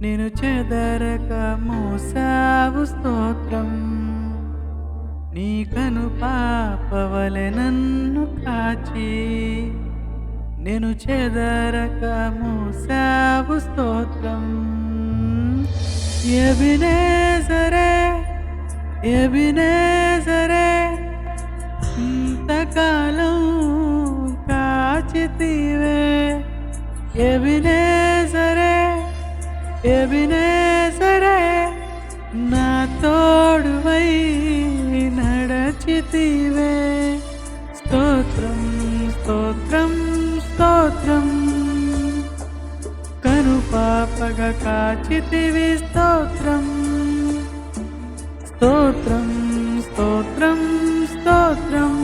నేను చెదరక మోసావు స్తోత్రం. నీ కను పాపవలె నన్ను కాచి. నేను చెదరక మోసావు స్తోత్రం. ఎబినేజరే ఎబినేజరే ఇంతకాలం కాచితివే. ఎబినే ఎబినేసరే నా తోడువై నడచితివే. స్తోత్రం స్తోత్రం స్తోత్రం. కను పాపగా కాచితివి స్తోత్రం. స్తోత్రం స్తోత్రం స్తోత్రం.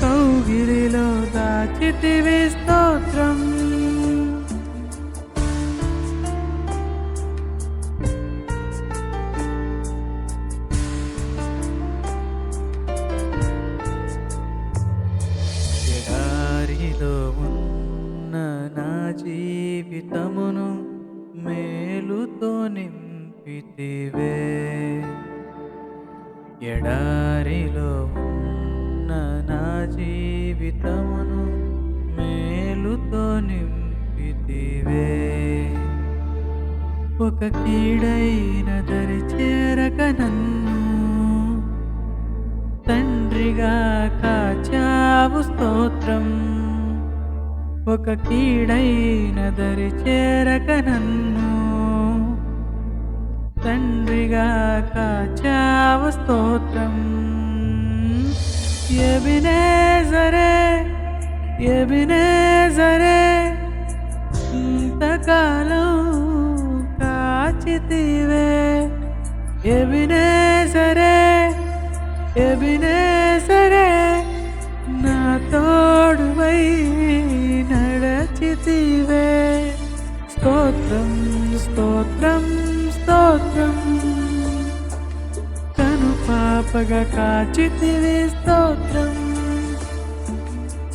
కౌగిరిలో దాచితివి స్తోత్రం. నా జీవితమును మేలుతో నింపితివే. ఎడారిలో ఉన్న నా జీవితమును మేలుతో నింపితివే. ఒక కీడైన దరి చేరక నన్ను తండ్రిగా కాచావు స్తోత్రం. ఒక కీడైన దరి చేరక నన్ను. తండ్రిగా కాచావు స్తోత్రం. ఎబినే జరే ఎబినే జరే ఇంతకాలం కాచితివే. ఎబినే జరే ఎబినే నడచితివే స్తోత్రం స్తోత్రం స్తోత్రం. తను పాపగా కాచితివి స్తోత్రం.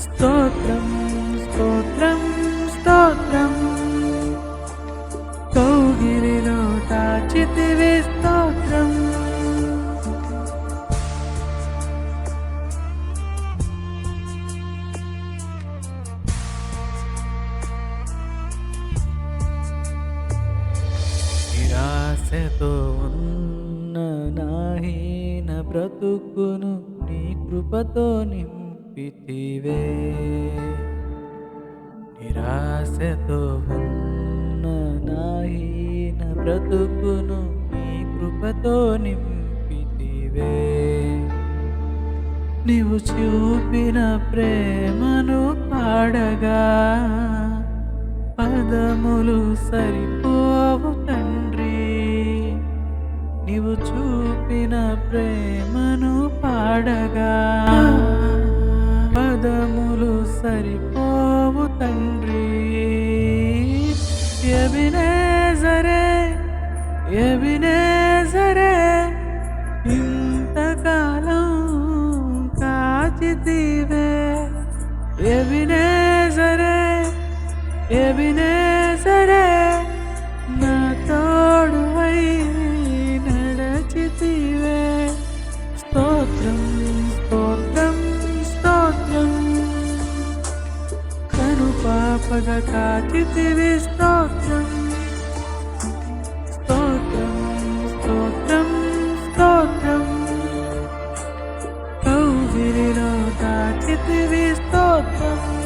స్తోత్రం స్తోత్రం. ఆశతో ఉన్న నాహీన బ్రతుకును నీ కృపతో నింపితివే. నిరాశతో ఉన్న నాహీన బ్రతుకును నీ కృపతో నింపితివే. నీవు చూపిన ప్రేమను పాడగా పదములు సరిపోవు తండ్రి. నీవు చూపిన ప్రేమను పాడగా పదములు సరిపోవు తండ్రి. ఎబినేజరే ఎబినేజరే ఇంతకాలం కాచితివే. ఎబినేజరే ఎబినేసరే pagakati tevi stotram stotram stotram stotram kau viri no tati tevi stotram stotram